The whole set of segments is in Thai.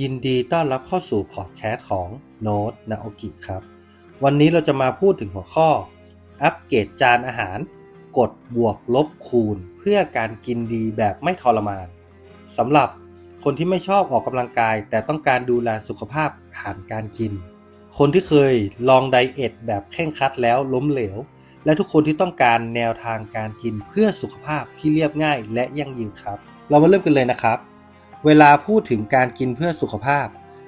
ยินดีต้อนรับเข้าสู่พอดแคสต์ของโน้ตนาโอกิครับ วันนี้เราจะมาพูดถึงหัวข้อ อัปเกรดจานอาหาร กดบวกลบคูณ เพื่อการกินดีแบบไม่ทรมานสำหรับคนที่ไม่ชอบออกกำลังกาย แต่ต้องการดูแลสุขภาพผ่านการกิน คนที่เคยลองไดเอทแบบเคร่งครัดแล้วล้มเหลว และทุกคนที่ต้องการแนวทางการกินเพื่อสุขภาพที่เรียบง่ายและยั่งยืนครับ เรามาเริ่มกันเลยนะครับ เวลาพูดถึงการกินเพื่อสุขภาพ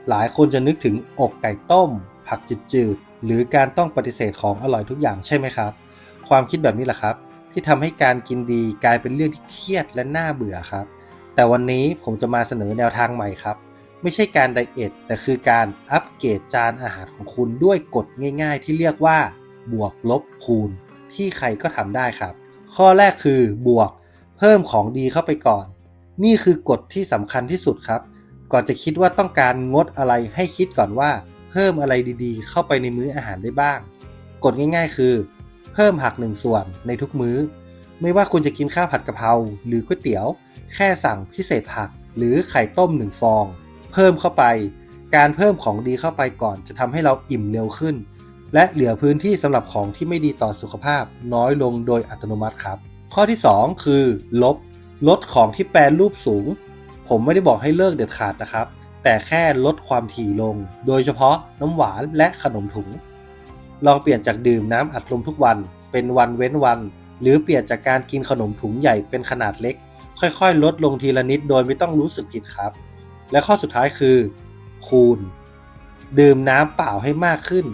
หลายคนจะนึกถึงอกไก่ต้ม ผักจืดๆหรือการต้องปฏิเสธของอร่อยทุกอย่างใช่ไหมครับ ความคิดแบบนี้แหละครับ ที่ทำให้การกินดีกลายเป็นเรื่องที่เครียดและน่าเบื่อครับ แต่วันนี้ผมจะมาเสนอแนวทางใหม่ครับ ไม่ใช่การไดเอทแต่คือการอัปเกรดจานอาหารของคุณด้วยกฎง่าย ๆ ที่เรียกว่า บวกลบคูณ ที่ใครก็ทำได้ครับ ข้อแรกคือบวก เพิ่มของดีเข้าไปก่อน นี่คือกฎที่สำคัญที่สุดครับ ก่อนจะคิดว่าต้องการงดอะไรให้คิดก่อนว่า เพิ่มอะไรดีๆ เข้าไปในมื้ออาหารได้บ้าง กฎง่ายๆ คือ เพิ่มผักหนึ่งส่วนในทุกมื้อ ไม่ว่าคุณจะกินข้าวผัดกะเพราหรือก๋วยเตี๋ยว แค่สั่งพิเศษผักหรือไข่ต้มหนึ่งฟอง เพิ่มเข้าไป การเพิ่มของดีเข้าไปก่อนจะทำให้เราอิ่มเร็วขึ้น และเหลือพื้นที่สำหรับของที่ไม่ดีต่อสุขภาพ น้อยลงโดยอัตโนมัติครับ ข้อที่ 2 คือ ลบ ลดของที่แปรรูปสูง ผมไม่ได้บอกให้เลิกเด็ดขาดนะครับ แต่แค่ลดความถี่ลง โดยเฉพาะน้ำหวานและขนมถุง ลองเปลี่ยนจากดื่มน้ำอัดลมทุกวันเป็นวันเว้นวัน หรือเปลี่ยนจากการกินขนมถุงใหญ่เป็นขนาดเล็ก ค่อยๆ ลดลงทีละนิดโดยไม่ต้องรู้สึกผิดครับ และข้อสุดท้ายคือ คูณ ดื่มน้ำเปล่าให้มากขึ้น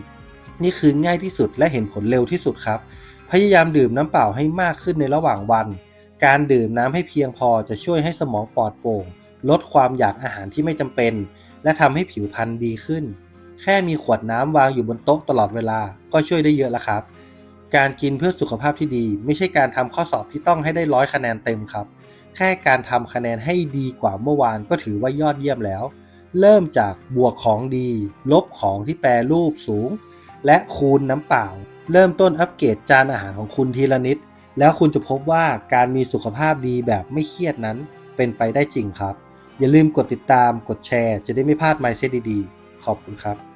นี่คือง่ายที่สุดและเห็นผลเร็วที่สุดครับ พยายามดื่มน้ำเปล่าให้มากขึ้นในระหว่างวัน การดื่มน้ำให้เพียงพอจะช่วยให้สมองปลอดโปร่ง ลดความอยากอาหารที่ไม่จำเป็น และทำให้ผิวพรรณดีขึ้น แค่มีขวดน้ำวางอยู่บนโต๊ะตลอดเวลาก็ช่วยได้เยอะแล้วครับ การกินเพื่อสุขภาพที่ดี ไม่ใช่การทำข้อสอบที่ต้องให้ได้ร้อยคะแนนเต็มครับ แค่การทำคะแนนให้ดีกว่าเมื่อวานก็ถือว่ายอดเยี่ยมแล้ว เริ่มจากบวกของดี ลบของที่แปรรูปสูง และคูณน้ำเปล่า เริ่มต้นอัปเกรดจานอาหารของคุณทีละนิด แล้วคุณจะพบว่าการมีสุขภาพดีแบบไม่เครียดนั้นเป็นไปได้จริงครับ อย่าลืมกดติดตามกดแชร์ จะได้ไม่พลาดไมเซ็ตดีๆ ขอบคุณครับ